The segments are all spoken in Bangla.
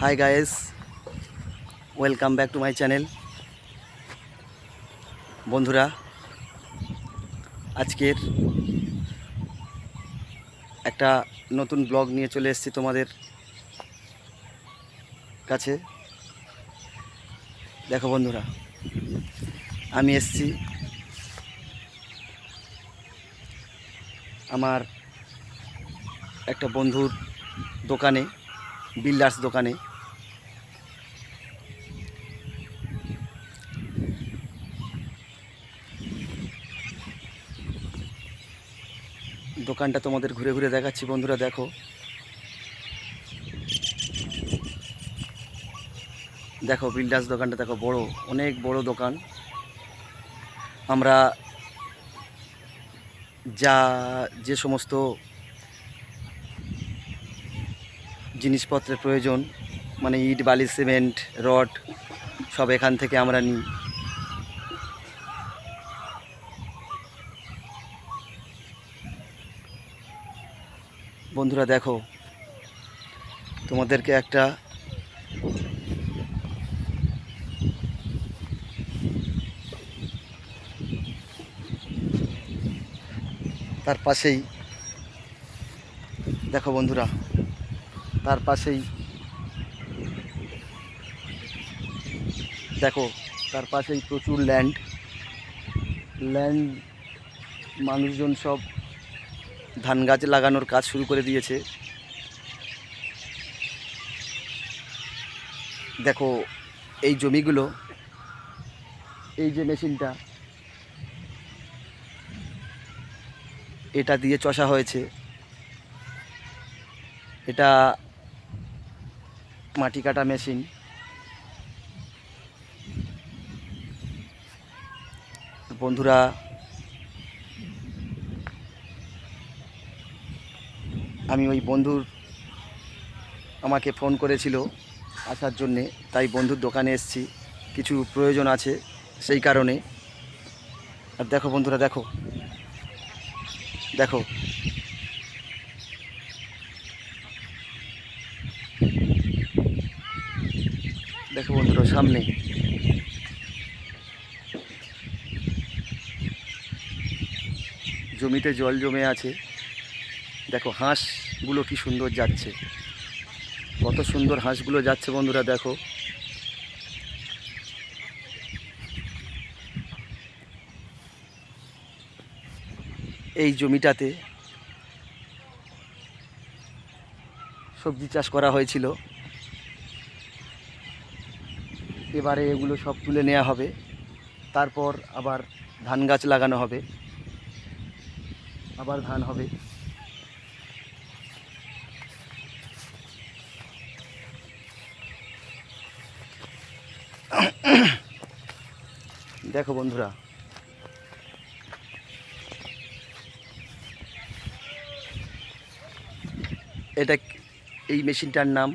Hi guys welcome back to my channel বন্ধুরা, আজকের একটা নতুন ব্লগ নিয়ে চলে এসেছি তোমাদের কাছে। দেখো বন্ধুরা, আমি এসেছি আমার একটা বন্ধুর দোকানে। বিল্ডার্স দোকানে। দোকানটা তোমাদের ঘুরে ঘুরে দেখাচ্ছি, বন্ধুরা, দেখো। দেখো বিল্ডার্স দোকানটা, দেখো, বড়, অনেক বড় দোকান। আমরা যা, যে সমস্ত জিনিসপত্রের প্রয়োজন মানে ইট, বালি, সিমেন্ট, রড, সব এখান থেকে আমরা নিই। বন্ধুরা দেখো, তোমাদেরকে একটা তার পাশেই, দেখো বন্ধুরা তার পাশেই দেখো, তার পাশেই প্রচুর ল্যান্ড ল্যান্ড মানুষজন সব ধান গাছ লাগানোর কাজ শুরু করে দিয়েছে। দেখো, এই জমিগুলো, এই যে মেশিনটা, এটা দিয়ে চষা হয়েছে। এটা মাটি কাটা মেশিন। বন্ধুরা, আমি ওই বন্ধুর আমাকে ফোন করেছিল আসার জন্যে, তাই বন্ধুর দোকানে এসেছি। কিছু প্রয়োজন আছে সেই কারণে। আর দেখো বন্ধুরা, দেখো। দেখো দেখো বন্ধুরা, সামনে। জমিতে জল জমে আছে। দেখো হাঁসগুলো কি সুন্দর যাচ্ছে। কত সুন্দর হাঁসগুলো যাচ্ছে বন্ধুরা, দেখো। এই জমিটাতে সবজি চাষ করা হয়েছিল। এবারে এগুলো সব তুলে নেওয়া হবে। তারপর আবার ধান গাছ লাগানো হবে। আবার ধান হবে। দেখো বন্ধুরা। এটা এই মেশিনটার নাম,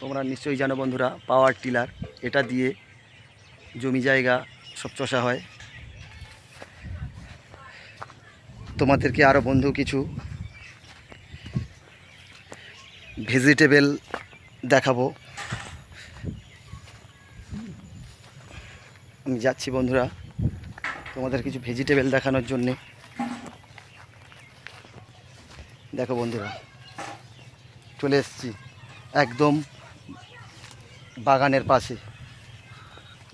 তোমরা নিশ্চয়ই জানো বন্ধুরা, পাওয়ার টিলার। এটা দিয়ে জমি জায়গা সব চষা হয়। তোমাদেরকে আরও বন্ধু কিছু ভেজিটেবল দেখাবো। আমি যাচ্ছি বন্ধুরা তোমাদের কিছু ভেজিটেবল দেখানোর জন্যে। দেখো বন্ধুরা, চলে এসেছি একদম বাগানের পাশে।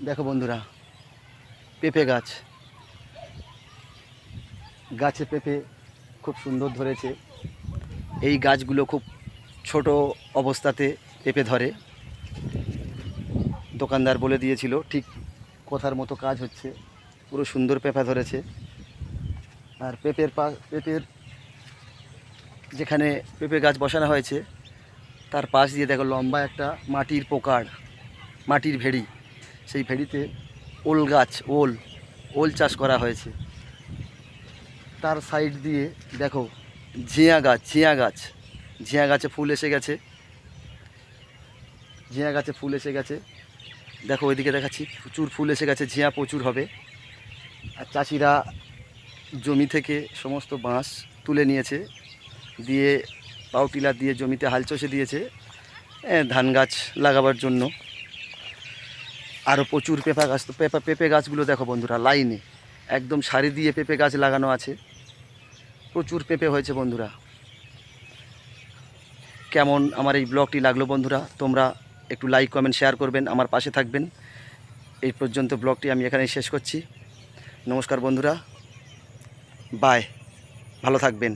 দেখো বন্ধুরা, পেঁপে গাছ। গাছে পেঁপে খুব সুন্দর ধরেছে। এই গাছগুলো খুব ছোট অবস্থাতে পেঁপে ধরে। দোকানদার বলে দিয়েছিল, ঠিক কথার মতো কাজ হচ্ছে। পুরো সুন্দর পেঁপা ধরেছে। আর পেঁপের পা, পেঁপের যেখানে পেঁপে গাছ বসানো হয়েছে, তার পাশ দিয়ে দেখো লম্বা একটা মাটির পোকার, মাটির ভেড়ি। সেই ফেরিতে ওল গাছ, ওল ওল চাষ করা হয়েছে। তার সাইড দিয়ে দেখো, ঝিয়া গাছ ঝিয়া গাছ, ঝিয়া গাছে ফুল এসে গেছে। ঝিয়া গাছে ফুল এসে গেছে। দেখো, ওইদিকে দেখাচ্ছি, প্রচুর ফুল এসে গেছে, ঝিয়া প্রচুর হবে। আর চাষিরা জমি থেকে সমস্ত বাঁশ তুলে নিয়েছে, দিয়ে পাউটিলার দিয়ে জমিতে হাল চষে দিয়েছে। ধান গাছ লাগাবার জন্য। আরও প্রচুর পেঁপা গাছ তো পেঁপা, পেঁপে গাছগুলো দেখো বন্ধুরা, লাইনে। একদম সারি দিয়ে পেঁপে গাছ লাগানো আছে। প্রচুর পেঁপে হয়েছে বন্ধুরা। কেমন আমার এই ব্লগটি লাগল বন্ধুরা, তোমরা একটু লাইক কমেন্ট শেয়ার করবেন, আমার পাশে থাকবেন। এই পর্যন্ত ব্লগটি আমি এখানেই শেষ করছি। নমস্কার বন্ধুরা। বাই ভালো থাকবেন।